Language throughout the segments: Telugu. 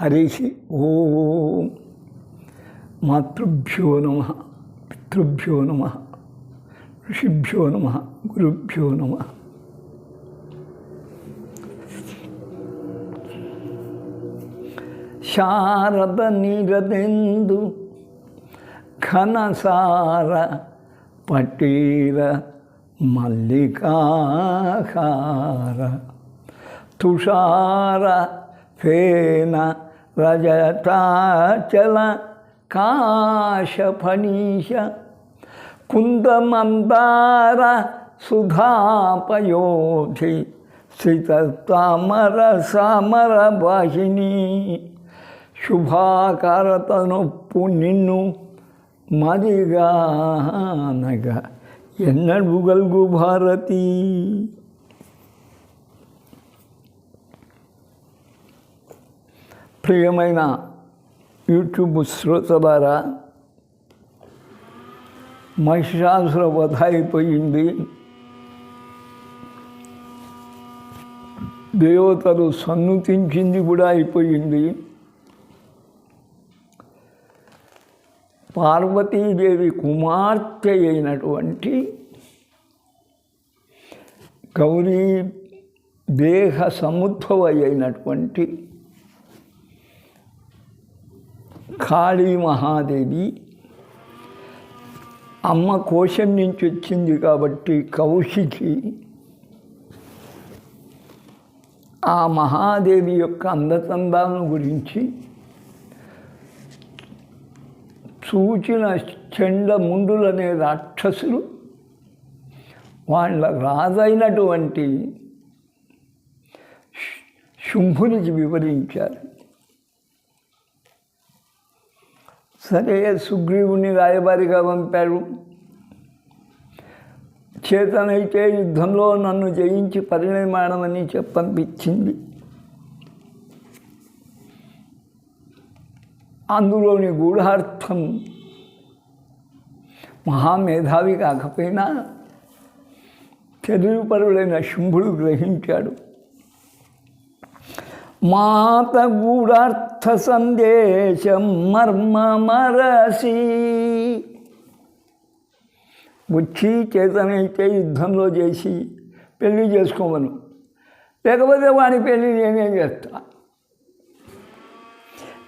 హరి ఓం. మాతృభ్యో నమ పితృభ్యో నమ ఋషిభ్యో నమ గురుభ్యో నమ. శారద నిరదెందు ఘనసార పటీర మల్లికాహార తుషార ఫేన रजताचल काशफणीश कुन्दमन्दार सुधापयोधि सुधा पयोी सितमर सामर वाहिनी शुभाकारतनु ప్రియమైన యూట్యూబ్ శ్రోతలారా మహిషాసుర వధ అయిపోయింది. దేవతలు సన్నుతించింది కూడా అయిపోయింది. పార్వతీదేవి కుమార్తె అయినటువంటి గౌరీ దేహ సముద్భవ అయినటువంటి కాళీ మహాదేవి అమ్మ కోశం నుంచి వచ్చింది కాబట్టి కౌశికి ఆ మహాదేవి యొక్క అందచందాలను గురించి చూచిన చెండ ముండులనే రాక్షసులు వాళ్ళ రాజైనటువంటి శుంభునికి వివరించారు. సరే సుగ్రీవుని రాయబారిగా పంపాడు చేతనైతే యుద్ధంలో నన్ను జయించి పరిణయమానమని చెప్పంపించింది. అందులోని గూఢార్థం మహామేధావి కాకపోయినా తెలుగుపరుడైన శుంభుడు గ్రహించాడు. మాత గూఢార్థ సందేశం మర్మమరసి వచ్చి చేతనైతే యుద్ధంలో చేసి పెళ్ళి చేసుకోమను. లేకపోతే వాడి పెళ్ళి నేనేం చేస్తా?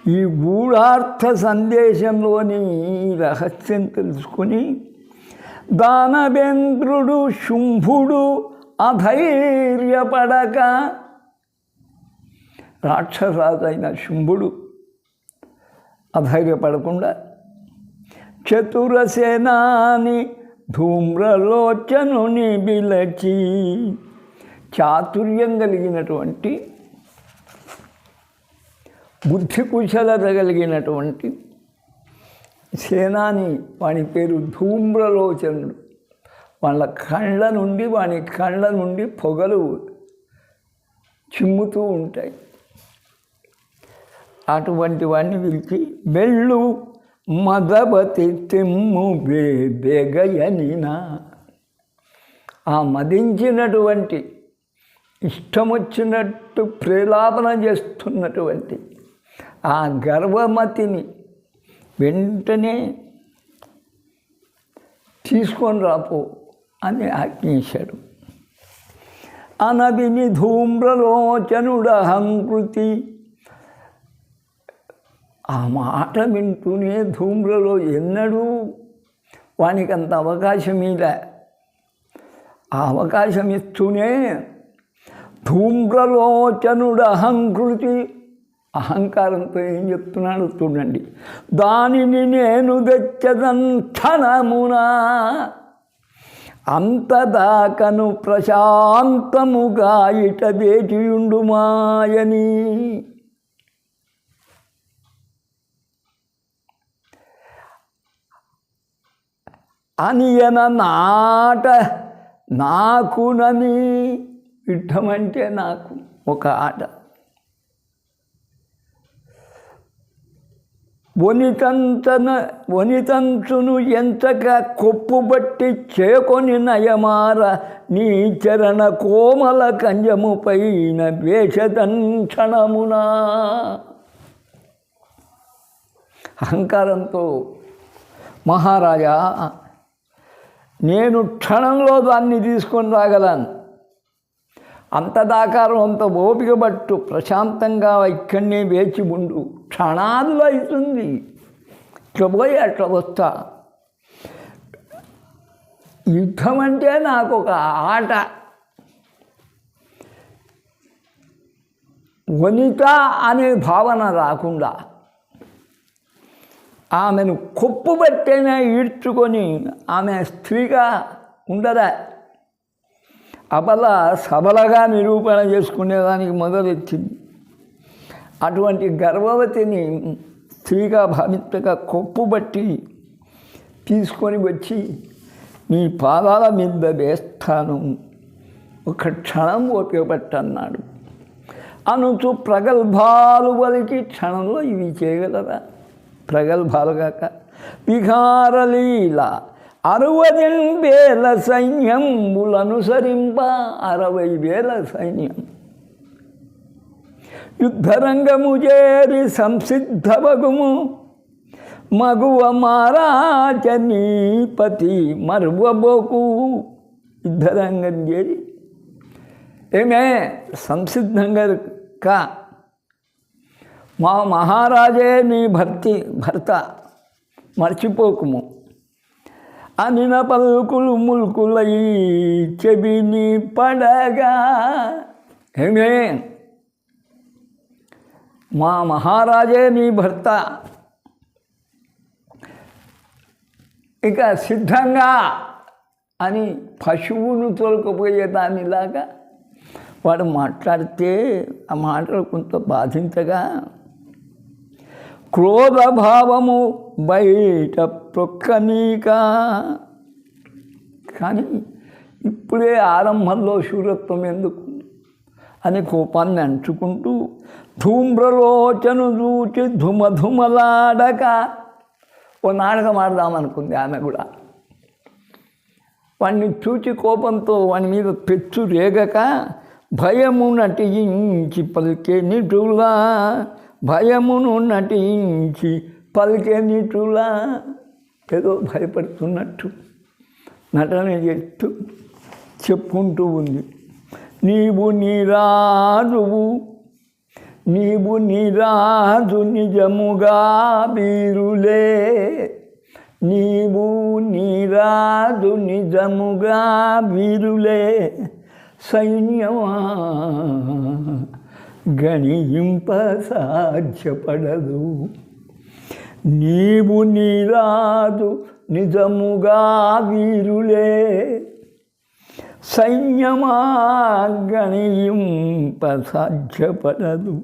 ఈ గూఢార్థ సందేశంలోని రహస్యం తెలుసుకుని దానవేంద్రుడు శుంభుడు అధైర్యపడక రాక్షసరాజైన శుంభుడు అధైర్యపడకుండా చతురసేనాని ధూమ్రలోచనుని బిలచి చాతుర్యం కలిగినటువంటి బుద్ధి కుశలత కలిగినటువంటి సేనాని వాని పేరు ధూమ్రలోచనుడు. వాళ్ళ కళ్ళ నుండి వాని కళ్ళ నుండి పొగలు చిమ్ముతూ ఉంటాయి. అటువంటి వాడిని పిలిచి వెళ్ళు మదవతి తెమ్ము బే బేగయనినా ఆ మదించినటువంటి ఇష్టం వచ్చినట్టు ప్రేలాపన చేస్తున్నటువంటి ఆ గర్వమతిని వెంటనే తీసుకొని రాపో అని ఆజ్ఞేశాడు అనవిని ధూమ్రలోచనుడహంకృతి ఆ మాట వింటూనే ధూమ్రలో ఎన్నడూ వానికి అంత అవకాశం ఇలా ఆ అవకాశం ఇస్తూనే ధూమ్రలోచనుడు అహంకృతి అహంకారంతో ఏం చెప్తున్నాడు చూడండి. దానిని నేను తెచ్చదన్ అంతదాకను ప్రశాంతముగా ఇట వేచియుండు మాయని అనియన నాట నాకునని యుద్ధమంటే నాకు ఒక ఆట. వనితంతన వనితంతును ఎంతక కొప్పుబట్టి చేకొని నయమార నీ చరణ కోమల కంజము పైన వేషదన్ అహంకారంతో మహారాజా నేను క్షణంలో దాన్ని తీసుకొని రాగలను. అంత అంత ఓపిక పట్టు ప్రశాంతంగా ఇక్కడనే వేచి ఉండు. క్షణాల్లో అవుతుంది. ఇట్లా పోయి అట్లా వస్తా. యుద్ధం అంటే నాకు ఒక ఆట. వనిత అనే భావన రాకుండా ఆమెను కొప్పుబట్టేనే ఈడ్చుకొని ఆమె స్త్రీగా ఉండదా. అబల సబలగా నిరూపణ చేసుకునేదానికి మొదలెచ్చింది. అటువంటి గర్భవతిని స్త్రీగా భావించగా కొప్పుబట్టి తీసుకొని వచ్చి నీ పాదాల మీద వేస్తాను. ఒక క్షణం ఉపయోగపట్టన్నాడు అనుచు ప్రగల్భాలు వలికి క్షణంలో ఇవి చేయగలరా? ప్రగల్భాలు కాక. విహారలీల అరవది వేల సైన్యములనుసరింప అరవై వేల సైన్యం. యుద్ధరంగము చేరి సంసిద్ధవగుము మగువ మారాచనీపతి మరువబోకు. యుద్ధరంగం చేరి. ఏమే? సంసిద్ధంగా కా మా మహారాజే నీ భర్తి భర్త. మర్చిపోకుము. అనిన పలుకులు ముల్కులై చెవిని పడగా. ఏమే మా మహారాజే నీ భర్త. ఇక సిద్ధంగా అని పశువును తోలుకుపోయేదానిలాగా వాడు మాట్లాడితే ఆ మాటలు కొంత బాధించగా క్రోధభావము బయట ప్రొక్కనీక. కానీ ఇప్పుడే ఆరంభంలో శూరత్వం ఎందుకు? అని కోపాన్ని అంచుకుంటూ ధూమ్రలోచను చూచి ధుమధుమలాడక ఓ నాటకం ఆడదామనుకుంది ఆమె కూడా. వాడిని చూచి కోపంతో వాని మీద పెచ్చు రేగక భయము నటించి పలికే నిటులా భయమును నటించి పలికెనిటులా ఏదో భయపడుతున్నట్టు నటన చేస్తూ చెప్పుకుంటూ ఉంది. నీవు నీరాజువు నీవు నీరాజు నిజముగా వీరులే. నీవు నీరాజు నిజముగా వీరులే. సైన్యమా గణింప సాధ్యపడదు నీవు నీరాదు నిజముగా వీరులే. సంయమా గణింప సాధ్యపడదు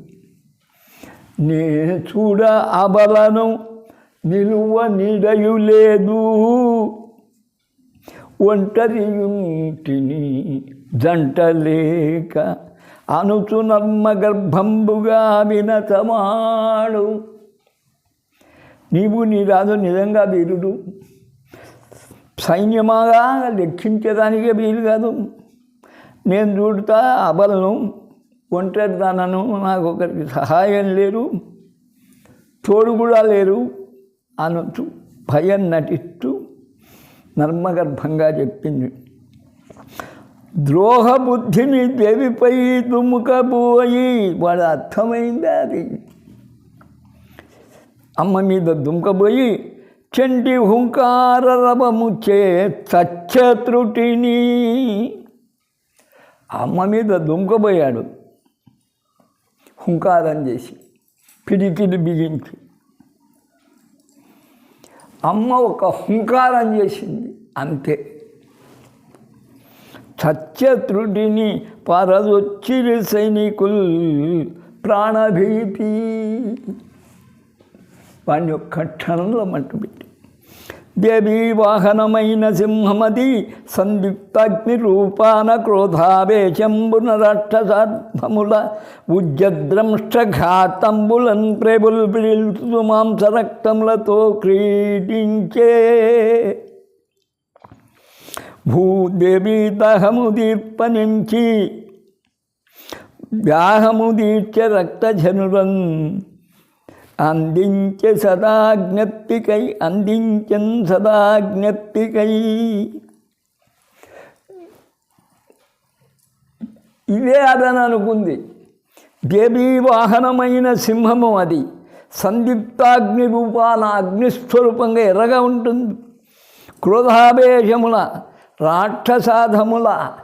నే చూడ అబలను నిలువ నిడయు లేదు ఒంటరి ఇంటిని జంటలేక లేక నర్మ గర్భంబుగా వినతమాడు. నీవు నీ రాజు నిజంగా వీరుడు. సైన్యమాగా లెక్కించడానికే వీలు కాదు. నేను చూడుతా అబలను ఒంటరి తనను నాకు ఒకరికి సహాయం లేరు. తోడు కూడా లేరు అనొచ్చు భయం నటిస్తూ నర్మగర్భంగా చెప్పింది. ద్రోహ బుద్ధిని దేవిపై దుమ్ముకపోయి వాడు అర్థమైందా అది? అమ్మ మీద దుమ్కబోయి చండి హుంకార రవము చే చచ్చత్రుటిని అమ్మ మీద దుమ్కబోయాడు హుంకారం చేసి పిడికిడి బిగించి. అమ్మ ఒక హుంకారం చేసింది. అంతే. సత్యత్రుడిని పరదొచ్చిరి సైనికుల్ ప్రాణభీతి. వాణ్ణి ఒక్క క్షణంలో మట్టుపెట్టి దేవీ వాహనమైన సింహమది సందిగ్ధాగ్ని రూపాన క్రోధావేశంబున రాక్షసాత్మముల ఉజ్జద్రంష్టఘాతంబులన్ ప్రేబుల్ పిలుతు మాంసరక్తములతో క్రీడించే. భూదేవి దహము దీర్పనించి దాహము దీర్చ రక్తజనురన్ అందించే సదాజ్ఞప్తికై అందించన్ సదాజ్ఞప్తికై. ఇదే అదని అనుకుంది. దేవీ వాహనమైన సింహము అది. సందిప్తాగ్ని రూపాల అగ్నిస్వరూపంగా ఎర్రగా ఉంటుంది. క్రోధావేశముల రాక్షసాధముల.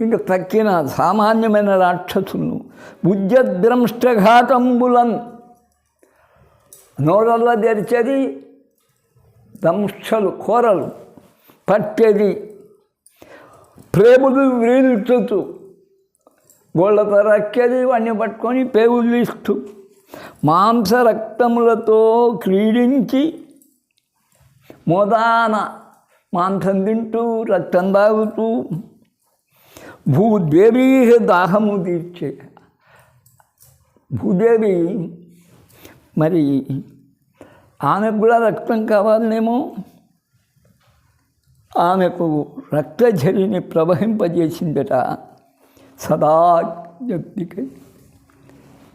ఇంకా తక్కిన సామాన్యమైన రాక్షసులను ఉజ్జద్రంష్టఘాతంబులన్ నోడల్లో తెరిచేది దంశలు కూరలు పట్టేది ప్రేములు వీల్చుతూ గోళ్ళ తరక్కేది వాడిని పట్టుకొని పేగులు ఇస్తూ. మాంస రక్తములతో క్రీడించి మోదాన మాంసం తింటూ రక్తం తాగుతూ భూదేవి దాహము తీర్చే. భూదేవి మరి ఆమెకు కూడా రక్తం కావాలనేమో? ఆమెకు రక్తజలిని ప్రవహింపజేసిందట సదా జ్ఞప్తికై.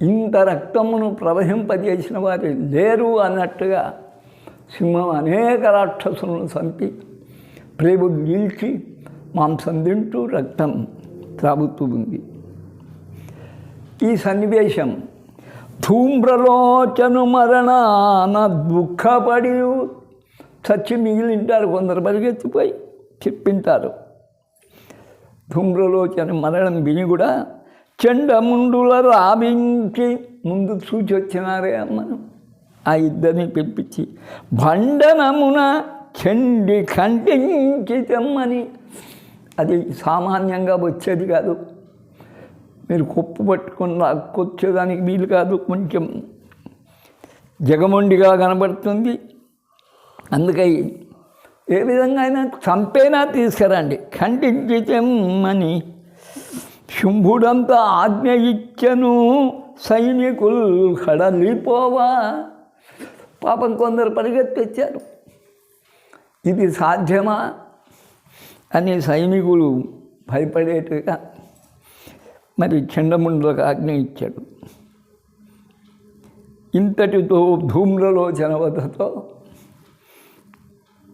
ఇంత రక్తమును ప్రవహింపజేసిన వారు లేరు అన్నట్టుగా సింహం అనేక రాక్షసులను చంపి ప్రేమ నిలిచి మాంసం తింటూ రక్తం త్రాగుతూ ఉంది. ఈ సన్నివేశం ధూమ్రలోచను మరణాన దుఃఖపడి చచ్చి మిగిలింటారు. కొందరు పరిగెత్తిపోయి చెప్పింటారు. ధూమ్రలోచన మరణం విని కూడా చెండముండుల రావించి ముందు చూచి వచ్చినారే అమ్మను. ఆ ఇద్దరిని పిలిపించి భండనమున చెండి ఖండించి అది సామాన్యంగా వచ్చేది కాదు. మీరు కుప్పు పట్టుకుని లాక్కొచ్చేదానికి వీలు కాదు. కొంచెం జగమొండిగా కనబడుతుంది. అందుకై ఏ విధంగా అయినా చంపేనా తీసుకురండి. ఖండించి శుంభుడంతా ఆజ్ఞ ఇచ్చను సైనికులు కడలిపోవా పాపం కొందరు పరిగెత్తిచ్చారు. ఇది సాధ్యమా అని సైనికులు భయపడేట్టుగా మరి చండముండలకు ఆజ్ఞ ఇచ్చాడు. ఇంతటితో ధూమ్రలో వధతో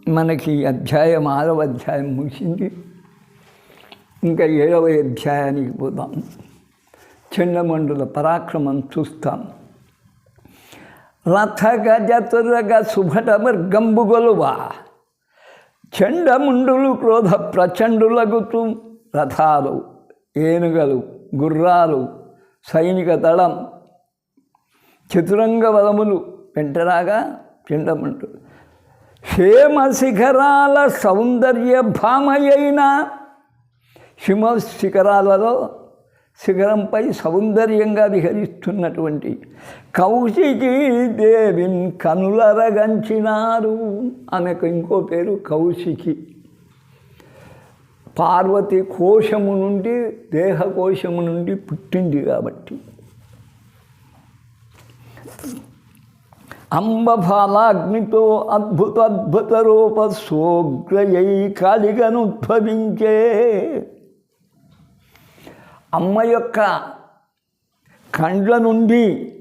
మనకి అధ్యాయం ఆరవ అధ్యాయం ముగిసింది. ఇంకా ఏడవ అధ్యాయానికి పోదాం. చండమండుల పరాక్రమం చూస్తాం. రథ గజతురగ శుభట మృగంబు చండముండులు క్రోధ ప్రచండులగుతూ రథాలు ఏనుగలు గుర్రాలు సైనిక దళం చతురంగ బలములు వెంటరాగా చెండముంటు క్షేమ శిఖరాల సౌందర్య భామయైన హిమ శిఖరాలలో శిఖరంపై సౌందర్యంగా విహరిస్తున్నటువంటి కౌశికి దేవిన్ కనులరగంచినారు. ఆమెకు ఇంకో పేరు కౌశికి. పార్వతి కోశము నుండి దేహకోశము నుండి పుట్టింది కాబట్టి. అంబఫలాగ్నితో అద్భుత అద్భుత రూప సోగ్రయై కాళిగనుద్భవించే అమ్మ యొక్క కండ్ల నుండి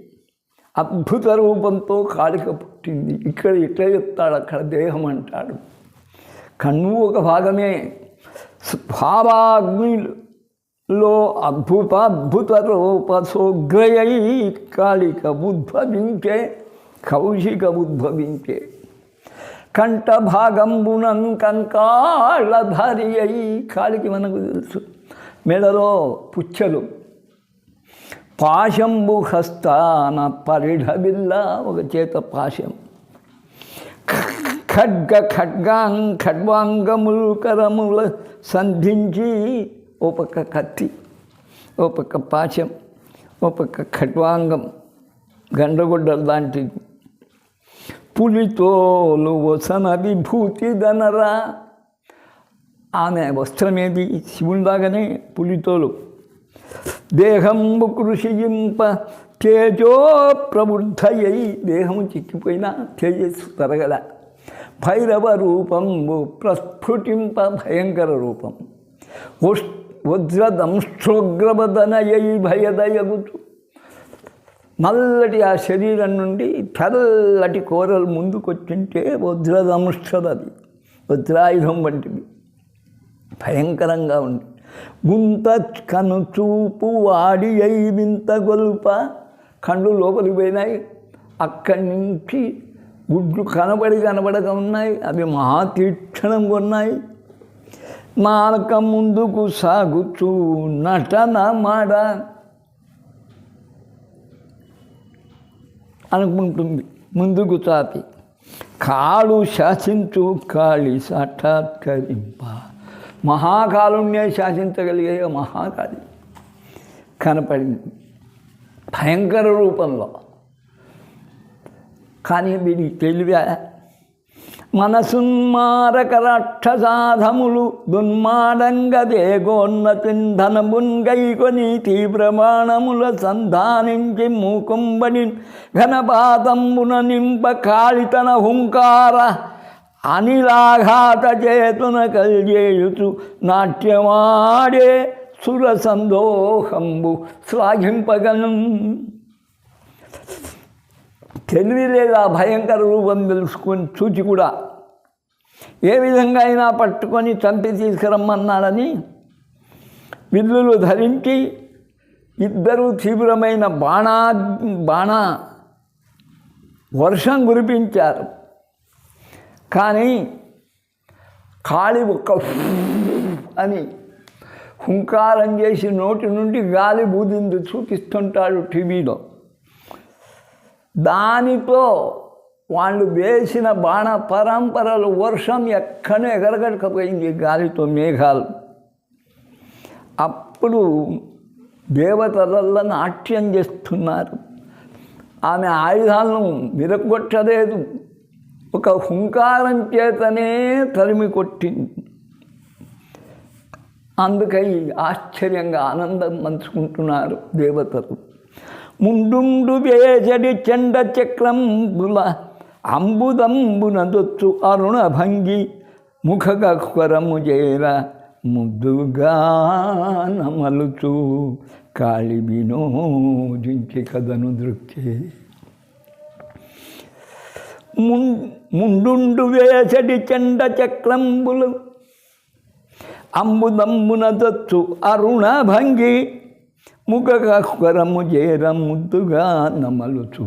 అద్భుత రూపంతో కాళిక పుట్టింది. ఇక్కడ ఇట్లా చెప్తాడు అక్కడ దేహం అంటాడు. కన్ను ఒక భాగమే. భావాగ్నిలో అద్భుత అద్భుత రూప సోగ్రయై కాళిక ఉద్భవించే కౌశిక ఉద్భవించే. కంఠభాగంబునం కంకాళధారి అయి కాళికి మనకు తెలుసు. మెడలో పుచ్చలు. పాశంబు హస్తాన పరిఢబిల్ల ఒక చేత పాశం. ఖడ్గ ఖడ్గాం ఖడ్వాంగములు కరముల సంధించి ఓ పక్క కత్తి ఓ పక్క పాశం ఓ పక్క ఖడ్వాంగం గండ్రగొడ్డలు లాంటిది పులితోలు వసన విభూతి దనరా ఆమె వస్త్రమేది శివుండగానే పులితోలు దేహంబు కృషింప తేజో ప్రబుద్ధయ్యై దేహము చిక్కిపోయినా తేజస్సు తరగల భైరవ రూపంబు ప్రస్ఫుటింప భయంకర రూపం వజ్రదంశ్రోగ్రవదనయై భయదయగుతు నల్లటి ఆ శరీరం నుండి తెల్లటి కూరలు ముందుకొచ్చింటే వజ్రదంశది వజ్రాయుధం వంటివి భయంకరంగా ఉంది. గుంత కను చూపు వాడి అయి వింత గొలుప కళ్ళు లోపలికి పోయినాయి. అక్కడి నుంచి గుడ్లు కనబడి కనబడక ఉన్నాయి. అవి మహాతీక్షణంగా ఉన్నాయి నాలుక ముందుకు సాగుచూ నటన మాడ అనుకుంటుంది. ముందుకు చాపి. కాడు శాసించు కాళి సాక్షాత్కరింప మహాకాలుణ్యం శాసించగలిగే మహాకాళి కనపడింది. భయంకర రూపంలో. కానీ వీడికి తెలివా మనసున్మారక రాక్షసాధములు దున్మాడంగదేగోన్నతింధనమున్ గైకొని తీవ్రమాణముల సంధానించి మూకుంబని ఘనపాతంబున నింప కాళితన హుంకార అనిలాఘాత చేతున కలిజేయుచు నాట్యమాడే సుర సందోహంబు శ్లాఘింపగలం తెలివి లేదా భయంకర రూపం తెలుసుకొని చూచి కూడా ఏ విధంగా అయినా పట్టుకొని చంపి తీసుకురమ్మన్నాడని విల్లులు ధరించి ఇద్దరు తీవ్రమైన బాణా బాణ వర్షం కురిపించారు. కానీ కాళి ఒక్క అని హుంకారం చేసి నోటి నుండి గాలి బూదింది చూపిస్తుంటాడు టీవీలో. దానితో వాళ్ళు వేసిన బాణ పరంపరలు వర్షం ఎక్కడో ఎగరగడకపోయింది గాలితో మేఘాలు. అప్పుడు దేవతలల్లో నాట్యం చేస్తున్నారు. ఆమె ఆయుధాలను విరగొట్టలేదు ఒక హుంకారం చేతనే తరిమి కొట్టింది అందుకై ఆశ్చర్యంగా ఆనందం పంచుకుంటున్నారు దేవతలు. ముండుండు వేజడి చెండ చక్రంబుల అంబుదంబునదొచ్చు అరుణ భంగి ముఖగహ్వరము చేర ముద్దుగా నమలుచు కాళి వినోజించి కథను దృక్కే. ముండుండు వేసడి చెండ చక్రంబులు అంబుదమ్మున దొచ్చు అరుణ భంగి ముఖకస్వరము చేర ముద్దుగా నమలుచు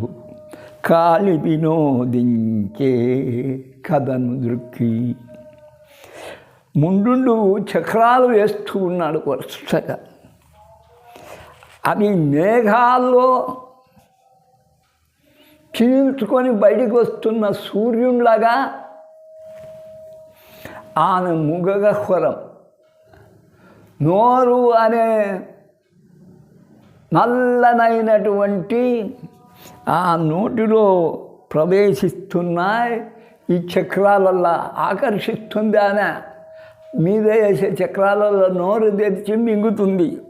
కాలి వినోదించే కథను దృక్కి ముండుండు చక్రాలు వేస్తూ ఉన్నాడు వరుసగా అవి మేఘాల్లో చీల్చుకొని బయటికి వస్తున్న సూర్యునిలాగా ఆమె ముగగహ్వరం నోరు అనే నల్లనైనటువంటి ఆ నోటిలో ప్రవేశిస్తున్నాయి. ఈ చక్రాలల్లా ఆకర్షిస్తుంది ఆమె మీద వేసే చక్రాలలో నోరు తెరిచి మింగుతుంది.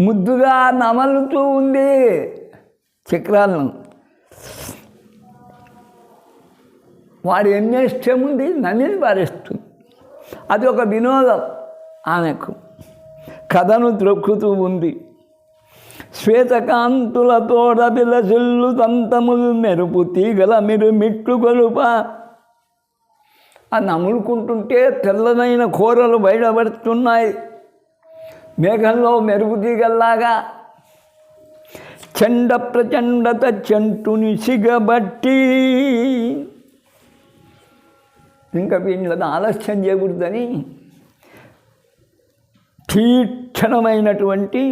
ముద్దుగా నమలుతూ ఉంది చక్రాలను. వాడు ఎన్ని ఇష్టం ఉంది నన్నిని పారేస్తుంది అది ఒక వినోదం ఆమెకు. కథను త్రొక్కుతూ ఉంది. శ్వేతకాంతులతోడ చెల్లు దంతములు మెరుపు తీగల మీరు మిట్లు గొలుప. అని నములుకుంటుంటే తెల్లనైన కూరలు బయటపడుతున్నాయి. మేఘంలో మెరుపు తీగల్లాగా చండ ప్రచండత చంటుని సిగబట్టి. ఇంకా వీళ్ళని ఆలస్యం చేయకూడదని తీక్షణమైనటువంటి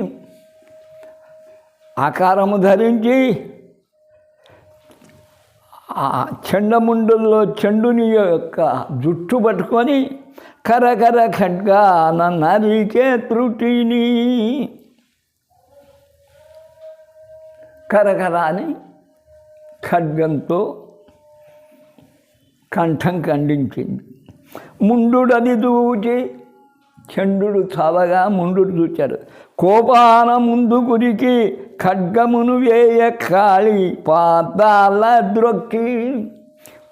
ఆకారము ధరించి ఆ చెండముండుల్లో చెండుని యొక్క జుట్టు పట్టుకొని కరకర ఖడ్గా నరికే త్రుటిని. కరకర అని ఖడ్గంతో కంఠం ఖండించింది. ముండుడని దూచి చండు చావగా ముండుడు చూచాడు. కోపాన ముందు గురికి ఖడ్గమును వేయ కాళి పాతాల ద్రొక్కి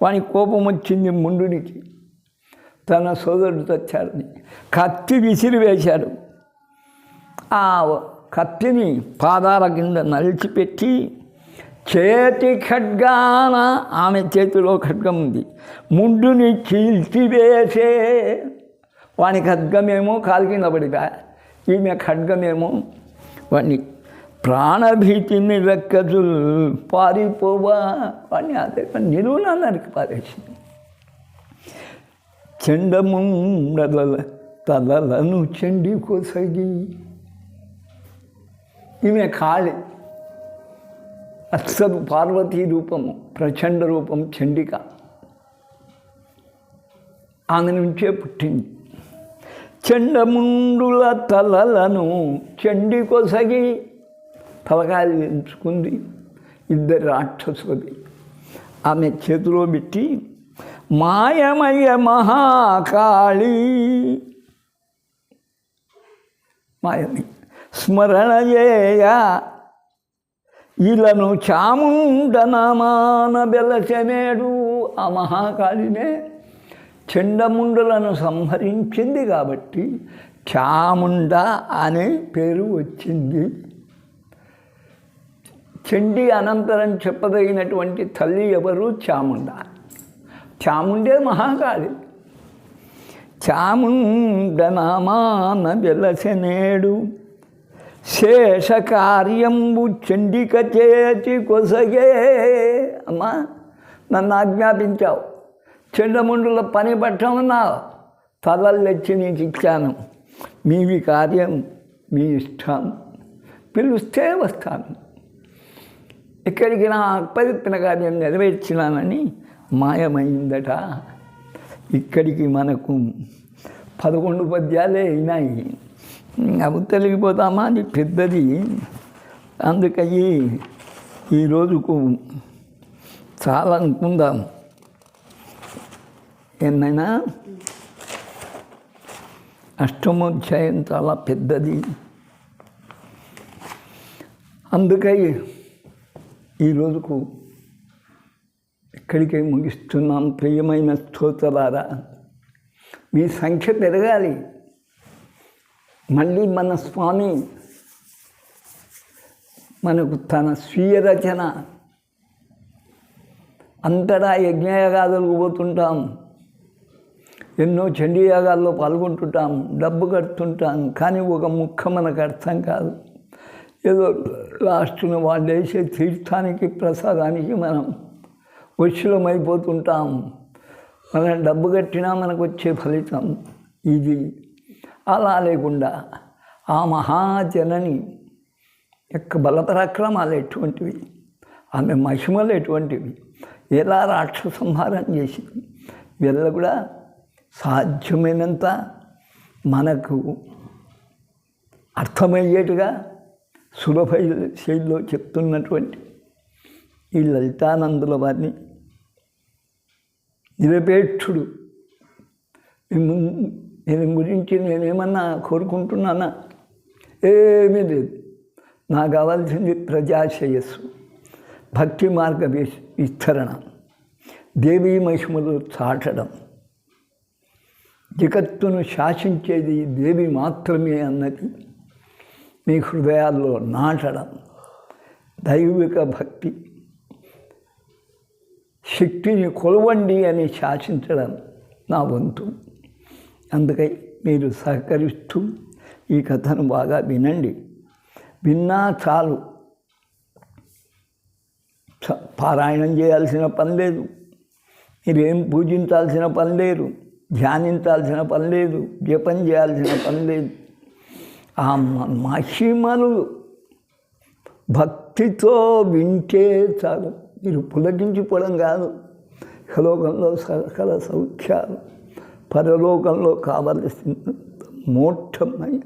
వాని కోపం వచ్చింది ముండుడికి. తన సోదరుడు తెచ్చాడని కత్తి విసిరి వేశాడు. ఆ కత్తిని పాదాల కింద నలిచిపెట్టి చేతి ఖడ్గాన ఆమె చేతిలో ఖడ్గం ఉంది. ముండుని చీల్చివేసే వాని ఖడ్గమేమో కాలు కింద పడిగా ఈమె ఖడ్గమేమో వాడిని ప్రాణభీతిని రెక్కజుల్ పారిపోవా వాడిని అదే నిలువున పారేసింది. చెండముండల తలలను చెండి కొసగి ఈమె కాళి అస్సలు పార్వతీ రూపము ప్రచండ రూపం చండిక. ఆమె నుంచే పుట్టింది. చండముండుల తలలను చండి కొసగి తలకాయలు ఎంచుకుంది ఇద్దరు రాక్షసుది ఆమె చేతిలో పెట్టి మాయమయ్య మహాకాళీ. మాయమయ్య. స్మరణ చేయ ఇలను చాముండనమాన బెలచనేడు ఆ మహాకాళినే చెండముండలను సంహరించింది కాబట్టి చాముండ అనే పేరు వచ్చింది. చెండి అనంతరం చెప్పదగినటువంటి తల్లి ఎవరు? చాముండ. చాముండే మహాకాళి. చాముండనామాన వెలసనేడు శేష కార్యంబు చండిక చేతి కొసగే. అమ్మా నన్ను ఆజ్ఞాపించావు. చెండముండుల పని పట్టమన్నావు తలలు తెచ్చి నీకు ఇచ్చాను. మీవి కార్యం మీ ఇష్టం. పిలుస్తే వస్తాను. ఇక్కడికి నా అప్పచెప్పిన కార్యం నెరవేర్చినానని మాయమైందట. ఇక్కడికి మనకు పదకొండు పద్యాలే అయినాయి. అవి తెలిగిపోతామా అది పెద్దది. అందుకని ఈ రోజుకు చాలా అనుకుందాం. ఏమైనా? అష్టమోధ్యాయం చాలా పెద్దది. అందుకై ఈ రోజుకు ఇక్కడికే ముగిస్తున్నాం. ప్రియమైన స్తోత్రారా మీ సంఖ్య పెరగాలి. మళ్ళీ మన స్వామి మనకు తన స్వీయ రచన అంతటా యజ్ఞయాగాదులకు పోతుంటాం. ఎన్నో చండీ యాగాల్లో పాల్గొంటుంటాం డబ్బు కడుతుంటాం కానీ ఒక ముక్క మనకు అర్థం కాదు. ఏదో లాస్ట్ను వాళ్ళు వేసే తీర్థానికి ప్రసాదానికి మనం వశులమైపోతుంటాం. మనం డబ్బు కట్టినా మనకు వచ్చే ఫలితం ఇది. అలా లేకుండా ఆ మహాజనని యొక్క బలపరాక్రమాలు ఎటువంటివి? ఆమె మహిమలు ఎటువంటివి? ఎలా రాక్ష సంహారం చేసింది? వీళ్ళ కూడా సాధ్యమైనంత మనకు అర్థమయ్యేట్టుగా సులభ శైలిలో చెప్తున్నటువంటి ఈ లలితానందుల వారిని నిరపేక్షుడు. నేను గురించి నేనేమన్నా కోరుకుంటున్నానా? ఏమీ లేదు. నాకు కావాల్సింది ప్రజాశ్రేయస్సు భక్తి మార్గ విస్తరణ దేవీ మహిమలు చాటడం. జగత్తును శాసించేది దేవి మాత్రమే అన్నది మీ హృదయాల్లో నాటడం. దైవిక భక్తి శక్తిని కొలవండి అని శాసించడం నా వంతు. అందుకై మీరు సహకరిస్తూ ఈ కథను బాగా వినండి. విన్నా చాలు. చ- పారాయణం చేయాల్సిన పని లేదు. మీరేం పూజించాల్సిన పని లేదు. ధ్యానించాల్సిన పని లేదు. జపం చేయాల్సిన పని లేదు. ఆ మ- మహిమలు భక్తితో వింటే చాలు. మీరు పులకించిపోవడం కాదు. లోకంలో సకల సౌఖ్యాలు పరలోకంలో కావలసిన మోక్షమై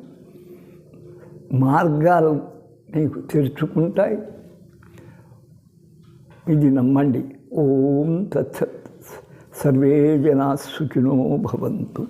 మార్గాలు మీకు తెరుచుకుంటాయి. ఇది నమ్మండి. ఓం తత్ సర్వే జనా సుఖినో భవంతు.